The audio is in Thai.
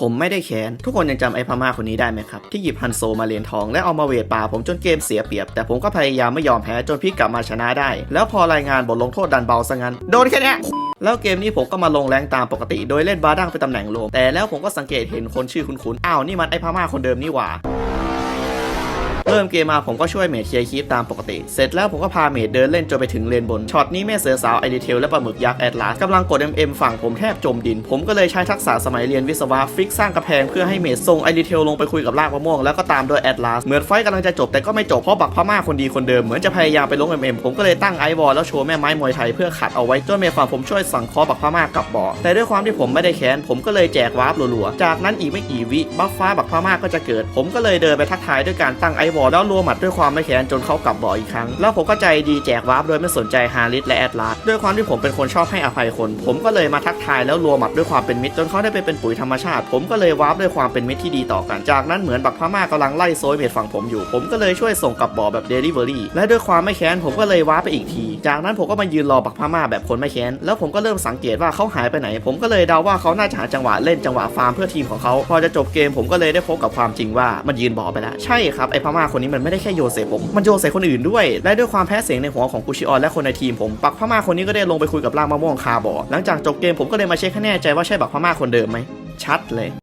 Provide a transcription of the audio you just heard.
ผมไม่ได้แค้น ทุกคนยังจำไอ้พม่าคนนี้ได้ไหมครับ ที่หยิบฮันโซมาเรียนทองและเอามาเวทป่าผมจนเกมเสียเปรียบ แต่ผมก็พยายามไม่ยอมแพ้จนพี่กลับมาชนะได้ แล้วพอรายงานบทลงโทษดันเบาซะงั้น โดนแค่เนี้ยแล้วเกมนี้ผมก็มาลงแรงตามปกติ โดยเล่นบาดังเป็นตำแหน่งโลงแต่แล้วผมก็สังเกตเห็นคนชื่อคุ้นๆอ้าวนี่มันไอ้พม่าคนเดิมนี่หว่า เริ่มเกมมาผมก็ช่วยเมดเคลียร์คีปตามปกติ เสร็จแล้วผมก็พาเมดเดินเล่นจนไปถึงเลนบน ช็อตนี้แม่เสือสาวไอเดเทลและปลาหมึกยักษ์แอดลาสกำลังกด MM ฝั่งผมแทบจมดิน ผมก็เลยใช้ทักษะสมัยเรียนวิศวะฟิกสร้างกระแพงเพื่อให้เมดส่งไอเดเทลลงไปคุยกับลากมะม่วงแล้วก็ตามด้วยแอดลาสเหมือนไฟกำลังจะจบแต่ก็ไม่จบเพราะบักพม่าคนดีคนเดิมเหมือนจะพยายามไปลง MM ผมก็เลยตั้งไอวอลแล้วโชว์แม่ไม้มวยไทยเพื่อขัดเอาไว้จนเมดฝั่งผมช่วยสั่งคอบักพม่ากลับบ่อแต่ด้วยความที่ผมไม่ได้แค้นผมก็เลยแจกวาร์ปรัวๆจากนั้นอีกไม่กี่วิบัฟฟ้าบักพม่าก็จะเกิด ผมก็เลยเดินไปทักทายด้วยการตั้งไอวบ่อแล้วรัวหมัดด้วยความไม่แค้นจนเขากลับบ่ออีกครั้ง แล้วผมก็ใจดีแจกวาร์ปโดยไม่สนใจฮาริสและแอดลาสด้วยความที่ผมเป็นคนชอบให้อภัยคน ผมก็เลยมาทักทายแล้วรัวหมัดด้วยความเป็นมิตรจนเขาได้ไปเป็นปุ๋ยธรรมชาติ ผมก็เลยวาร์ปด้วยความเป็นมิตรที่ดีต่อกัน จากนั้นเหมือนบักพม่ากำลังไล่โซยเมดฝั่งผมอยู่ ผมก็เลยช่วยส่งกลับบ่อแบบเดลิเวอรี่และด้วยความไม่แค้นผมก็เลยวาร์ปไปอีกที จากนั้นผมก็มายืนรอบักพม่าแบบคนไม่แค้นแล้วผมก็เริ่มสังเกตว่าเขาหายไปไหน ผมก็เลยเดาว่าเขาน่าจะหาจังหวะเล่นจังหวะฟาร์มเพื่อทีมของเขาพอจะจบเกมผมก็เลยได้พบกับความจริงว่ามันยืนบ่อไปแล้วใช่ครับไอพม่าคนนี้มันไม่ได้แค่โยเซฟผม มันโยเซฟคนอื่นด้วย และด้วยความแพ้เสียงในหัวของกุชิออนและคนในทีมผม ปักพม่าคนนี้ก็ได้ลงไปคุยกับล่างมะม่วงคาบอหลังจากจบเกมผมก็เลยมาเช็คให้แน่ใจว่าใช่บักพม่าคนเดิมไหมชัดเลย